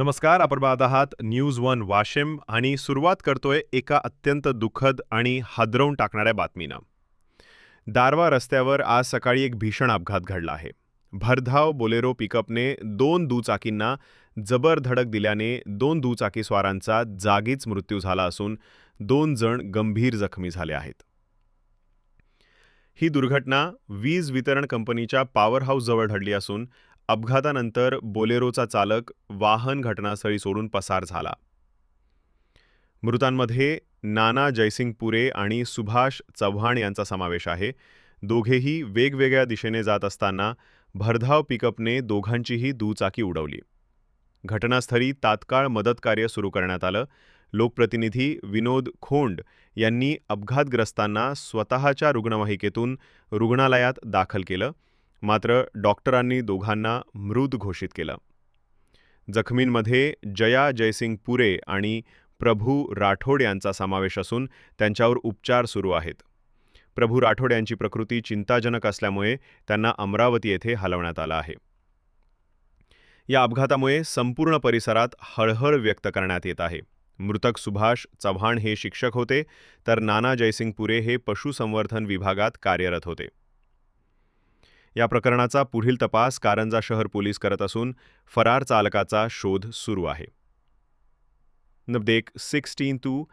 नमस्कार आपण पाहत आहात न्यूज वन वाशिम आणि सुरुवात करतोय एका अत्यंत दुःखद आणि हादरवून टाकणाऱ्या बातमीनं. दारवा रस्त्यावर आज सकाळी एक भीषण अपघात घडला आहे. भरधाव बोलेरो पिकअपने दोन दुचाकींना जबर धडक दिल्याने दोन दुचाकीस्वारांचा जागीच मृत्यू झाला असून दोन जण गंभीर जखमी झाले आहेत. ही दुर्घटना वीज वितरण कंपनीच्या पॉवर हाऊसजवळ घडली असून अपघातानंतर बोलेरोचा चालक वाहन घटनास्थळी सोडून पसार झाला. मृतांमध्ये नाना जयसिंग पुरे आणि सुभाष चव्हाण यांचा समावेश आहे. दोघेही वेगवेगळ्या दिशेने जात असताना भरधाव पिकअपने दोघांचीही दुचाकी उडवली. घटनास्थळी तात्काळ मदतकार्य सुरू करण्यात आलं. लोकप्रतिनिधी विनोद खोंड यांनी अपघातग्रस्तांना स्वतःच्या रुग्णवाहिकेतून रुग्णालयात दाखल केलं. मात्र डॉक्टरांनी दोघांना मृत घोषित केलं. जखमींमध्ये जया जयसिंग पुरे आणि प्रभू राठोड यांचा समावेश असून त्यांच्यावर उपचार सुरू आहेत. प्रभू राठोड यांची प्रकृती चिंताजनक असल्यामुळे त्यांना अमरावती येथे हलवण्यात आलं आहे. या अपघातामुळे संपूर्ण परिसरात हळहळ व्यक्त करण्यात येत आहे. मृतक सुभाष चव्हाण हे शिक्षक होते तर नाना जयसिंग पुरे हे पशुसंवर्धन विभागात कार्यरत होते. या प्रकरणाचा पुढील तपास कारंजा शहर पोलीस करत असून फरार चालकाचा शोध सुरू आहे. नबदेक सिक्स्टीन टू